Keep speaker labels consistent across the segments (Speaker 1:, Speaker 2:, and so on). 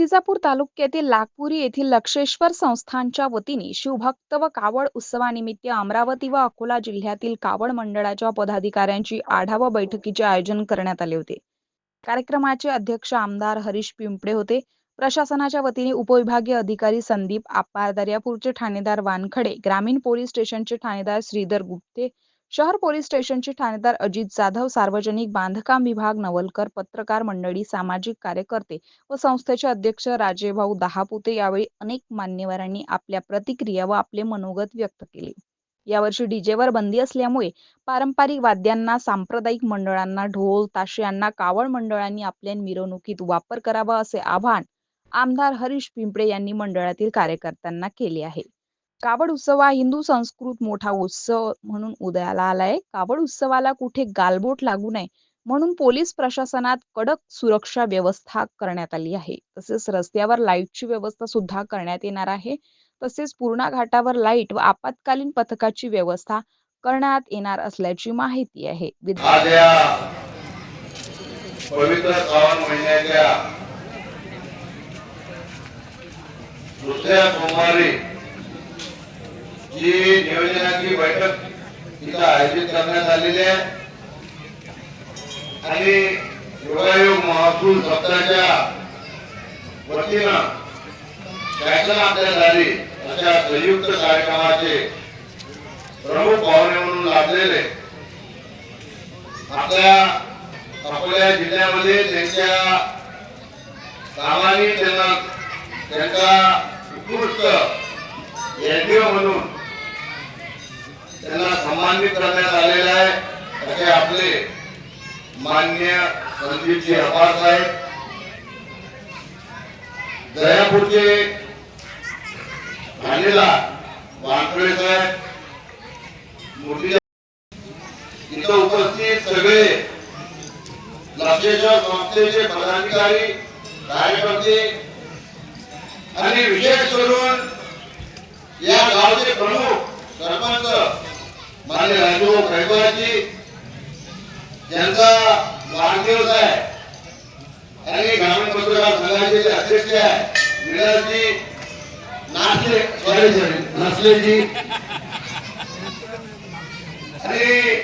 Speaker 1: मूर्तिजापूर तालुक्यातील लागपुरी येथील लक्षेश्वर संस्थानच्या वतीने शिवभक्त व कावड उत्सवानिमित्त अमरावती व अकोला जिल्ह्यातील कावड मंडळाच्या पदाधिकाऱ्यांची आढावा बैठकीचे आयोजन करण्यात आले होते. कार्यक्रमाचे अध्यक्ष आमदार हरीश पिंपळे होते. प्रशासनाच्या वतीने उपविभागीय अधिकारी संदीप आपार दर्यापूरचे ठाणेदार वानखडे ग्रामीण पोलीस स्टेशनचे ठाणेदार श्रीधर गुप्ते शहर पोलीस स्टेशनचे ठाणेदार अजित जाधव सार्वजनिक बांधकाम विभाग नवलकर पत्रकार मंडळी सामाजिक कार्यकर्ते व संस्थेचे अध्यक्ष राजेभाऊ दहापुते यावेळी अनेक मान्यवरांनी आपल्या प्रतिक्रिया व आपले मनोगत व्यक्त केले. यावर्षी डीजेवर बंदी असल्यामुळे पारंपरिक वाद्यांना सांप्रदायिक मंडळांना ढोल ताशे यांना कावड मंडळांनी आपल्या मिरवणुकीत वापर करावा असे आवाहन आमदार हरीश पिंपळे यांनी मंडळातील कार्यकर्त्यांना केले आहे. कावड उत्सव हा हिंदू संस्कृत मोठा उत्सव म्हणून उदयाला आलाय. कावड उत्सवाला कुठे गालबोट लागू नये म्हणून पोलीस प्रशासनात कडक सुरक्षा व्यवस्था करण्यात आली आहे. तसेच रस्त्यावर लाईटची व्यवस्था सुद्धा करण्यात येणार आहे. तसेच पूर्णा घाटावर लाइट व आपत्कालीन पथकाची व्यवस्था करण्यात येणार असल्याची माहिती आहे.
Speaker 2: पवित्र श्रावण महिन्याच्या दुसऱ्या सोमवारी जी नियोजनाची बैठक तिथं आयोजित करण्यात आलेली आहे. आणि योगायोग महसूल सप्ताहाच्या वतीनं शासन आपल्या झाली अशा संयुक्त कार्यक्रमाचे प्रमुख पाहुणे म्हणून लाभलेले आपल्या अकोल्या जिल्ह्यामध्ये त्यांच्या कामाने त्यांना त्यांचा उत्कृष्ट एनजीओ म्हणून सन्मानित करण्यात आलेला आहे. असे आपले मान्य संदीपजी आभार साहेब. दयापूरचे झालेला वानखडे साहेब. मूर्ती इथं उपस्थित सगळे लक्षेश्वर संस्थेचे पदाधिकारी कार्यकर्ते आणि विशेष करून या गावचे प्रमुख सरपंच मान्य राजू खैबराजी यांचा वाढदिवस आहे. आणि ग्रामीण पत्रकार संघाचे जे अध्यक्ष आहे विलासजी नाचले सॉरी सॉरी नसलेजी. आणि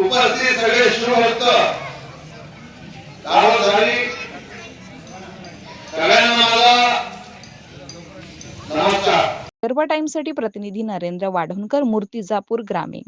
Speaker 2: उपस्थित सगळे शिवभक्त गावधारी सगळ्यांना मला
Speaker 1: सर्व टाइमसाठी प्रतिनिधी नरेंद्र वाढवणकर मूर्तिजापूर ग्रामीण.